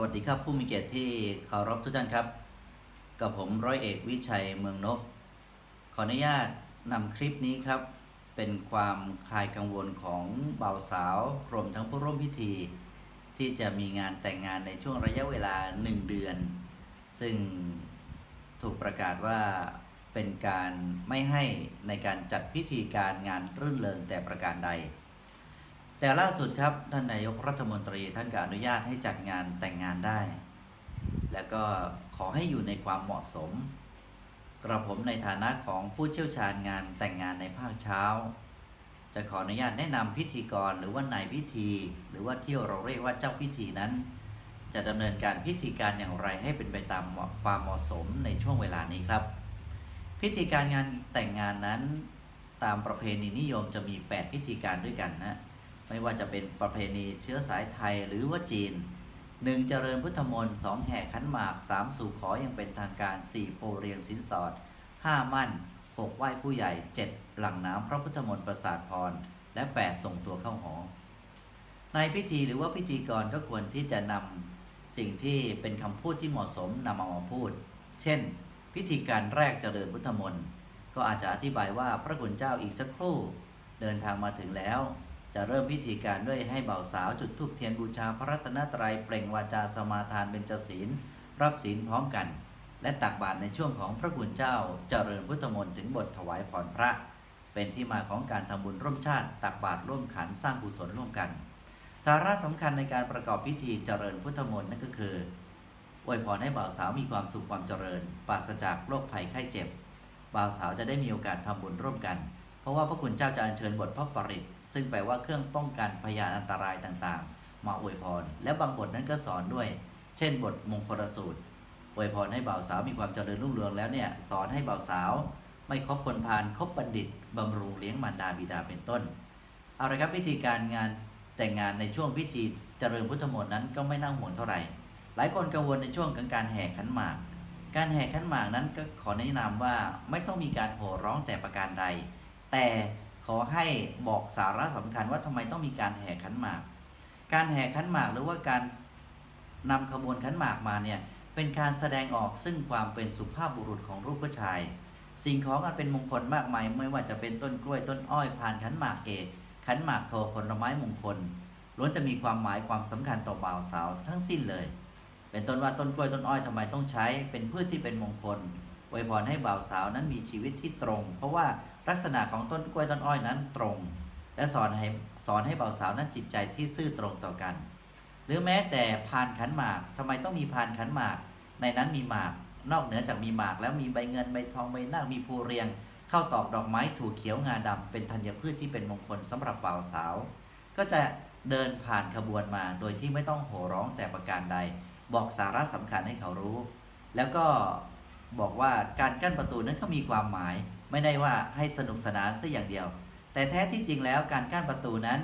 วัสดีครับผู้มีเกียรติที่เคารพทุกท่านครับ กับผมร้อยเอกวิชัยเมืองนก ขออนุญาตนำคลิปนี้ครับ เป็นความคลายกังวลของบ่าวสาวรวมทั้งผู้ร่วมพิธี ที่จะมีงานแต่งงานในช่วงระยะเวลา 1 เดือน ซึ่งถูกประกาศว่าเป็นการไม่ให้ในการจัดพิธีการงานรื่นเริงแต่ประการใด แต่ล่าสุดครับท่านนายกรัฐมนตรีท่านก็อนุญาตให้จัดงานแต่งงานได้ แล้วก็ขอให้อยู่ในความเหมาะสม กระผมในฐานะของผู้เชี่ยวชาญงานแต่งงานในภาคเช้า จะขออนุญาตแนะนำพิธีกรหรือว่านายพิธี หรือว่าที่เราเรียกว่าเจ้าพิธีนั้น จะดำเนินการพิธีการอย่างไรให้เป็นไปตามความเหมาะสมในช่วงเวลานี้ครับ พิธีการงานแต่งงานนั้น ตามประเพณีนิยมจะมี 8 พิธีการด้วยกันนะ ไม่ว่าจะเป็นประเพณีเชื้อสายไทยหรือว่าจีน 1. เจริญพุทธมนต์2แห่ขันหมาก3สู่ขออย่างเป็นทางการ4โปรเรียงสินสอด5มั่น6ไหว้ผู้ใหญ่7หลังน้ำพระพุทธมนต์ประสาทพร และ8ส่งตัวเข้าหอ ในพิธีหรือว่าพิธีกรก็ควรที่จะนำสิ่งที่เป็นคำพูดที่เหมาะสมนำเอามาพูด เช่น พิธีการแรกเจริญพุทธมนต์ก็อาจจะอธิบายว่าพระคุณเจ้าอีกสักครู่ เดินทางมาถึงแล้ว จะเริ่มพิธีการด้วยให้เบาสาวจุดธูปเทียนบูชาพระรัตนตรัยเปล่งวาจาสมาทานเบญจศีลรับศีลพร้อมกัน และตักบาตรในช่วงของพระคุณเจ้าเจริญพุทธมนต์ถึงบทถวายพรพระ เป็นที่มาของการทำบุญร่วมชาติ ตักบาตรร่วมขันสร้างกุศลร่วมกัน สาระสำคัญในการประกอบพิธีเจริญพุทธมนต์นั่นก็คืออวยพรให้บ่าวสาวมีความสุขความเจริญปราศจากโรคภัยไข้เจ็บบ่าวสาวจะได้มีโอกาสทำบุญร่วมกัน เพราะว่าพระคุณเจ้าจะอัญเชิญบทพระปริต ซึ่งแปลว่าเครื่องป้องกันพยานอันตรายต่างๆ มาอวยพร และบางบทนั้นก็สอนด้วย เช่น บทมงคลสูตรอวยพรให้บ่าวสาวมีความเจริญรุ่งเรืองแล้วเนี่ยสอนให้บ่าวสาว ไม่คบคนพาลคบบัณฑิตบำรุงเลี้ยงมารดาบิดาเป็นต้นเอาละครับพิธีการงานแต่งงานในช่วงพิธีเจริญพุทธมนต์นั้นก็ไม่น่าห่วงเท่าไหร่ หลายคนกังวลในช่วงของการแห่ขันหมาก การแห่ขันหมากนั้นก็ขอแนะนำว่าไม่ต้องมีการโห่ร้องแต่ประการใด แต่ ขอให้บอกสาระสำคัญว่าทำไมต้องมีการแห่ขันหมาก การแห่ขันหมากหรือว่าการนำขบวนขันหมากมาเนี่ยเป็นการแสดงออกซึ่งความเป็นสุภาพบุรุษของรูปผู้ชาย สิ่งของอันเป็นมงคลมากมายไม่ว่าจะเป็นต้นกล้วยต้นอ้อยผ่านขันหมากเอกขันหมากโทผลไม้มงคลล้วนจะมีความหมายความสำคัญต่อบ่าวสาวทั้งสิ้นเลย เป็นต้นว่าต้นกล้วยต้นอ้อยทำไมต้องใช้เป็นพืชที่เป็นมงคลอวยพรให้บ่าวสาวนั้นมีชีวิตที่ตรง เพราะว่า ลักษณะของต้นกล้วยต้นอ้อยนั้นตรง และสอนให้สอนให้บ่าสาวนั้นจิตใจที่ซื่อตรงต่อกัน หรือแม้แต่พานขันหมากทำไมต้องมีพานขันหมาก ในนั้นมีหมาก นอกเหนือจากมีหมาก แล้วมีใบเงินใบทองใบนาคมีภูเรียงเข้าตอกดอกไม้ถูกเขียวงาดำเป็นธัญพืชที่เป็นมงคลสำหรับบ่าสาว ก็จะเดินผ่านขบวนมาโดยที่ไม่ต้องโห่ร้องแต่ประการใด บอกสาระสำคัญให้เขารู้ แล้วก็บอกว่าการกั้นประตูนั้นก็มีความหมาย ไม่ได้ว่าให้สนุกสนานซะอย่างเดียว แต่แท้ที่จริงแล้วการกั้นประตูนั้น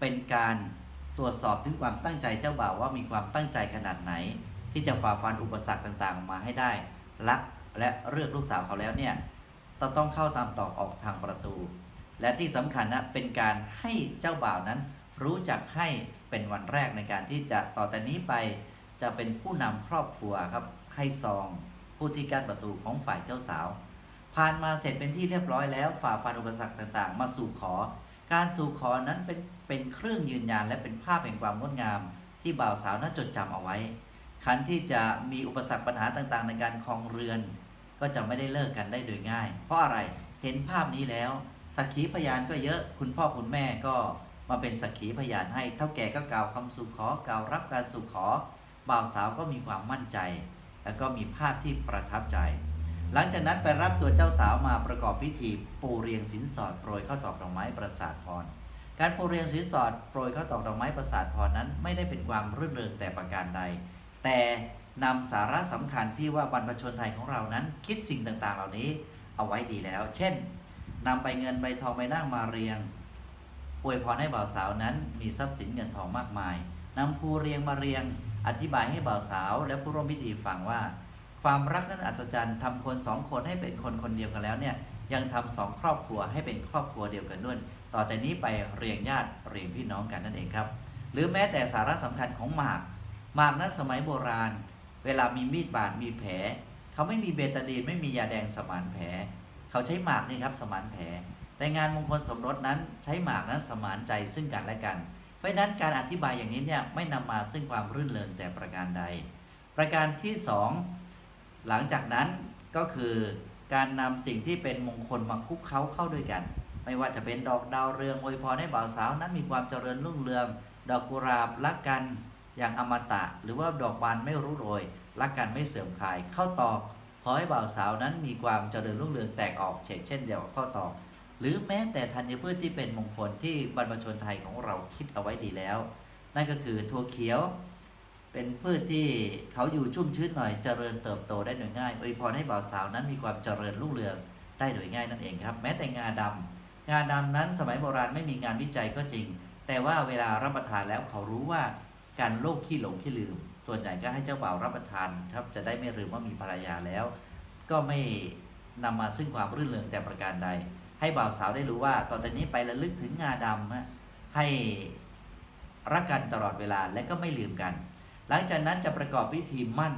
เป็นการตรวจสอบถึงความตั้งใจเจ้าบ่าวว่ามีความตั้งใจขนาดไหน ที่จะฝ่าฟันอุปสรรคต่างๆ มาให้ได้รักและเลือกลูกสาวเขาแล้วเนี่ยต้องเข้าตามตอกออกทางประตู และที่สำคัญนะเป็นการให้เจ้าบ่าวนั้น รู้จักให้เป็นวันแรกในการที่จะต่อแต่นี้ไปจะเป็นผู้นำครอบครัวครับให้ซองผู้ที่กั้นประตูของฝ่ายเจ้าสาว ผ่านมาเสร็จเป็นที่เรียบร้อยแล้วฝ่าฟันอุปสรรคต่างๆ มาสู่ขอ การสู่ขอนั้นเป็นเป็นเครื่องยืนยันและเป็นภาพแห่งความงดงาม ที่บ่าวสาวนั้นจดจำเอาไว้คันที่จะมีอุปสรรคปัญหาต่างๆ ในการครองเรือน ก็จะไม่ได้เลิกกันได้โดยง่าย เพราะอะไรเห็นภาพนี้แล้วสักขีพยานก็เยอะคุณพ่อคุณแม่ก็มาเป็นสักขีพยานให้เท่าแก่ก็กล่าวคำสู่ขอกล่าวรับการสู่ขอบ่าวสาวก็มีความมั่นใจ แล้วก็มีภาพที่ประทับใจ หลังจากนั้นไปรับตัวเจ้าสาวมาประกอบพิธีปูเรียงสินสอดโปรยข้าวตอกดอกไม้ประสาทพร การปูเรียงสินสอดโปรยข้าวตอกดอกไม้ประสาทพรนั้น ไม่ได้เป็นความรื่นเริงแต่ประการใด แต่นำสาระสำคัญที่ว่าบรรพชนไทยของเรานั้น คิดสิ่งต่างๆ เหล่านี้เอาไว้ดีแล้ว เช่นนำใบเงินใบทองใบนาคมาเรียงอวยพรให้บ่าวสาวนั้นมีทรัพย์สินเงินทองมากมายนำภูเรียงมาเรียง อธิบายให้บ่าวสาว และผู้ร่วมพิธีฟังว่า ความรักนั้นอัศจรรย์ทำคนสองคนให้เป็นคนคนเดียวกันแล้วเนี่ยยังทำสองครอบครัวให้เป็นครอบครัวเดียวกันด้วยต่อแต่นี้ไปเรียงญาติเรียงพี่น้องกันนั่นเองครับ หรือแม้แต่สาระสำคัญของหมากหมากนั้นสมัยโบราณ เวลามีมีดบาดมีแผล เขาไม่มีเบตาดีนไม่มียาแดงสมานแผล เขาใช้หมากนี่ครับสมานแผล แต่งานมงคลสมรสนั้นใช้หมากนั้นสมานใจซึ่งกันและกัน เพราะนั้นการอธิบายอย่างนี้เนี่ยไม่นำมาซึ่งความรื่นเริงแต่ประการใด ประการที่สอง หลังจากนั้นก็คือการนำสิ่งที่เป็นมงคลมาคุกเคล้าเข้าด้วยกัน ไม่ว่าจะเป็นดอกดาวเรืองอวยพรให้บ่าวสาวนั้นมีความเจริญรุ่งเรือง ดอกกุหลาบรักกันอย่างอมตะ หรือว่าดอกบานไม่รู้โรยรักกันไม่เสื่อมคลายเข้าตอกขอให้บ่าวสาวนั้นมีความเจริญรุ่งเรืองแตกออกเฉกเช่นเดียวกับเข้าตอก หรือแม้แต่ธัญพืชที่เป็นมงคลที่บรรพชนไทยของเราคิดเอาไว้ดีแล้ว นั่นก็คือถั่วเขียว เป็นพืชที่เขาอยู่ชุ่มชื้นหน่อยเจริญเติบโตได้โดยง่ายอวยพรให้บ่าวสาวนั้นมีความเจริญรุ่งเรืองได้โดยง่ายนั่นเองครับ แม้แต่งาดำงาดำนั้นสมัยโบราณไม่มีงานวิจัยก็จริง แต่ว่าเวลารับประทานแล้วเขารู้ว่าการโรคขี้หลงขี้ลืม ส่วนใหญ่ก็ให้เจ้าบ่าวรับประทานครับจะได้ไม่ลืมว่ามีภรรยาแล้ว ก็ไม่นำมาซึ่งความรื่นเริงแต่ประการใด ให้บ่าวสาวได้รู้ว่าต่อจากนี้ไประลึกถึงงาดำให้รักกันตลอดเวลาและก็ไม่ลืมกัน หลังจากนั้นจะประกอบพิธีมั่น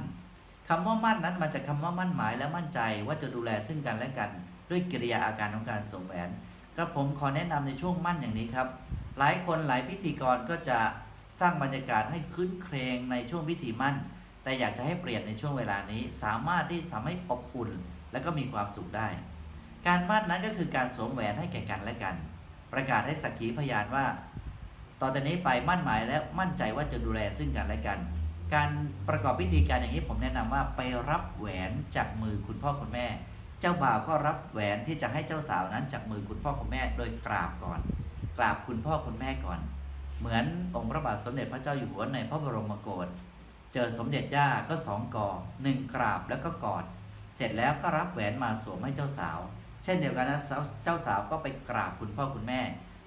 คำว่ามั่นนั้นมาจากคำว่ามั่นหมายและมั่นใจว่าจะดูแลซึ่งกันและกัน ด้วยกิริยาอาการของการสวมแหวนกระผมขอแนะนำในช่วงมั่นอย่างนี้ครับ หลายคนหลายพิธีกรก็จะสร้างบรรยากาศให้คืนเครงในช่วงพิธีมั่น แต่อยากจะให้เปลี่ยนในช่วงเวลานี้ สามารถที่ทำให้อบอุ่น และก็มีความสุขได้ การมั่นนั้นก็คือการสวมแหวนให้แก่กันและกัน ประกาศให้สักขีพยานว่า ต่อจากนี้ไปมั่นหมายและมั่นใจว่าจะดูแลซึ่งกันและกัน การประกอบพิธีการอย่างนี้ผมแนะนำว่าไปรับแหวนจากมือคุณพ่อคุณแม่ เจ้าบ่าวก็รับแหวนที่จะให้เจ้าสาวนั้นจากมือคุณพ่อคุณแม่ โดยกราบก่อน กราบคุณพ่อคุณแม่ก่อน เหมือนองค์พระบาทสมเด็จพระเจ้าอยู่หัวในพระบรมโกศเจอสมเด็จย่าก็สองกอหนึ่งกราบแล้วก็กอด เสร็จแล้วก็รับแหวนมาสวมให้เจ้าสาว เช่นเดียวกันนะเจ้าสาวก็ไปกราบคุณพ่อคุณแม่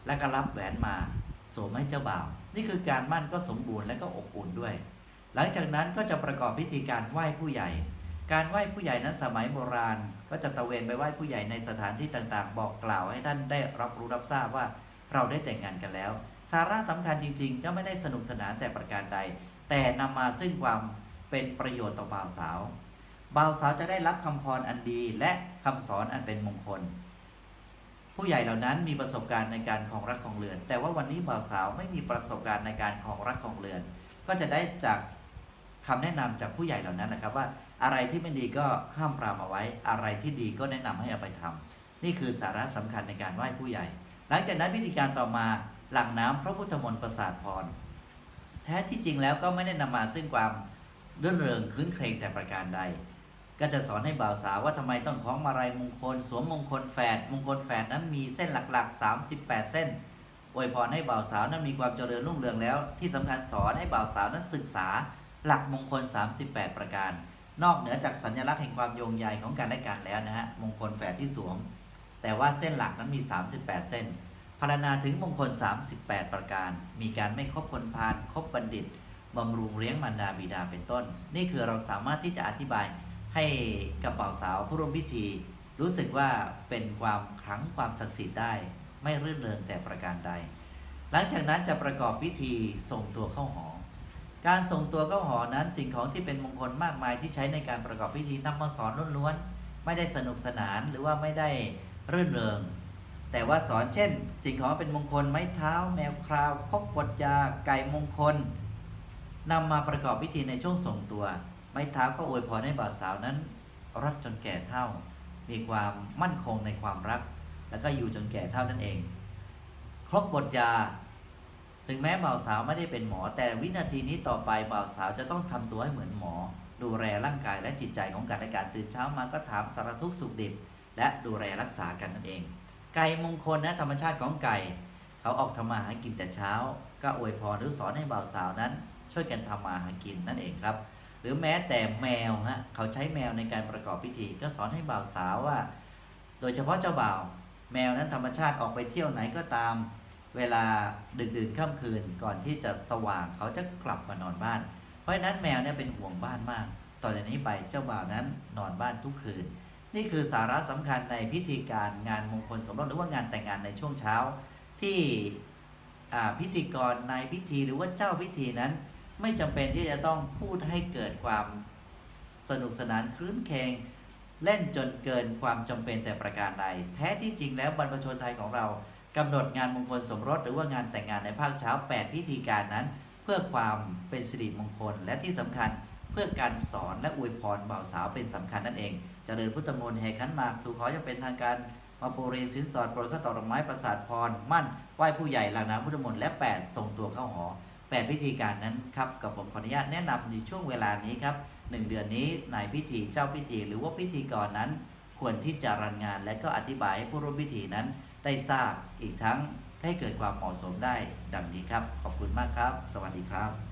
แล้วก็รับแหวนมา สวมให้เจ้าบ่าว นี่คือการมั่นก็สมบูรณ์และก็อบอุ่นด้วย หลังจากนั้นก็จะประกอบพิธีการไหว้ผู้ใหญ่ การไหว้ผู้ใหญ่นั้นสมัยโบราณ ก็จะตระเวนไปไหว้ผู้ใหญ่ในสถานที่ต่างๆ บอกกล่าวให้ท่านได้รับรู้รับทราบว่าเราได้แต่งงานกันแล้ว สาระสำคัญจริงๆ ก็ไม่ได้สนุกสนานแต่ประการใด แต่นำมาซึ่งความเป็นประโยชน์ต่อบ่าวสาว บ่าวสาวจะได้รับคำพรอันดีและคำสอนอันเป็นมงคล ผู้ใหญ่เหล่านั้นมีประสบการณ์ในการครองรักของเรือน แต่ว่าวันนี้บ่าวสาวไม่มีประสบการณ์ในการครองรักของเรือน ก็จะได้จากคำแนะนำจากผู้ใหญ่เหล่านั้นนะครับว่าอะไรที่ไม่ดีก็ห้ามปรามเอาไว้ อะไรที่ดีก็แนะนำให้เอาไปทำนี่คือสาระสำคัญในการไหว้ผู้ใหญ่ หลังจากนั้นพิธีการต่อมาหลังน้ำพระพุทธมนต์ประสาทพร แท้ที่จริงแล้วก็ไม่ได้นำมาซึ่งความเรื่นเริงคืนเครงแต่ประการใด ก็จะสอนให้บ่าวสาวว่าทำไมต้องคล้องมาลัยมงคล สวมมงคลแฝดมงคลแฝดนั้นมีเส้นหลักๆ 38 เส้นอวยพรให้บ่าวสาวนั้นมีความเจริญรุ่งเรืองแล้ว ที่สำคัญสอนให้บ่าวสาวนั้นศึกษาหลักมงคล 38 ประการ นอกเหนือจากสัญลักษณ์แห่งความโยงใยของกันและกันแล้วนะฮะมงคลแฝดที่สวม แต่ว่าเส้นหลักนั้นมี 38 เส้นพรรณนาถึงมงคล 38 ประการ มีการไม่คบคนพาลคบบัณฑิตบำรุงเลี้ยงมารดาบิดาเป็นต้น นี่คือเราสามารถที่จะอธิบาย ให้กับบ่าวสาวผู้ร่วมพิธี รู้สึกว่าเป็นความครั้งความศักดิ์สิทธิ์ได้ ไม่รื่นเริงแต่ประการใด หลังจากนั้นจะประกอบพิธีส่งตัวเข้าหอ การส่งตัวเข้าหอนั้นสิ่งของที่เป็นมงคลมากมายที่ใช้ในการประกอบพิธีนำมาสอนล้วนๆไม่ได้สนุกสนานหรือว่าไม่ได้รื่นเริงแต่ว่าสอนเช่น สิ่งของเป็นมงคลไม้เท้า แมวคราวคกบดยาไก่มงคลนำมาประกอบพิธีในช่วงส่งตัว ไม้เท้าก็อวยพรให้บ่าวสาวนั้น รักจนแก่เท่า มีความมั่นคงในความรัก แล้วก็อยู่จนแก่เท่านั่นเอง ครกบดยา ถึงแม้บ่าวสาวไม่ได้เป็นหมอ แต่วินาทีนี้ต่อไปบ่าวสาวจะต้องทำตัวให้เหมือนหมอ ดูแลร่างกายและจิตใจของกันและกันตื่นเช้ามาก็ถามสารทุกข์สุขดิบ และดูแลรักษากันนั่นเอง ไก่มงคลนะธรรมชาติของไก่ เขาออกทำมาหากินแต่เช้า ก็อวยพรหรือสอนให้บ่าวสาวนั้น ช่วยกันทำมาหากินนั่นเองครับ หรือแม้แต่แมวฮะเขาใช้แมวในการประกอบพิธี ก็สอนให้บ่าวสาวว่า โดยเฉพาะเจ้าบ่าว แมวนั้นธรรมชาติออกไปเที่ยวไหนก็ตาม เวลาดึกดื่นค่ำคืนก่อนที่จะสว่างเขาจะกลับมานอนบ้าน เพราะฉะนั้นแมวเนี่ยเป็นห่วงบ้านมาก ต่อจากนี้ไปเจ้าบ่าวนั้นนอนบ้านทุกคืน นี่คือสาระสำคัญในพิธีการงานมงคลสมรสหรือว่างานแต่งงานในช่วงเช้า ที่พิธีกรนายพิธีหรือว่าเจ้าพิธีนั้น ไม่จำเป็นที่จะต้องพูดให้เกิดความสนุกสนานครื้นเคงเล่นจนเกินความจำเป็นแต่ประการใดแท้ที่จริงแล้วบรรพชนไทยของเรากำหนดงานมงคลสมรส หรือว่างานแต่งงานในภาคเช้า 8 พิธีการนั้น เพื่อความเป็นสิริมงคล และที่สำคัญเพื่อการสอนและอวยพรบ่าวสาวเป็นสำคัญนั่นเองเจริญพุทธมนต์แห่ขันหมากสู่ขอจะเป็นทางการมาโปรยสินสอดโปรยข้าวตอกดอกไม้ประสาทพร มั่นไหว้ผู้ใหญ่หลังน้ำพุทธมนต์และ 8 ส่งตัวเข้าหอ 8 พิธีการนั้นครับกับผมขออนุญาตแนะนำในช่วงเวลานี้ครับหนึ่งเดือนนี้นายพิธีเจ้าพิธีหรือว่าพิธีกรนั้น ควรที่จะรันงาน และก็อธิบายให้ผู้ร่วมพิธีนั้น ได้ทราบอีกทั้งให้เกิดความเหมาะสมได้ดังนี้ครับ ขอบคุณมากครับ สวัสดีครับ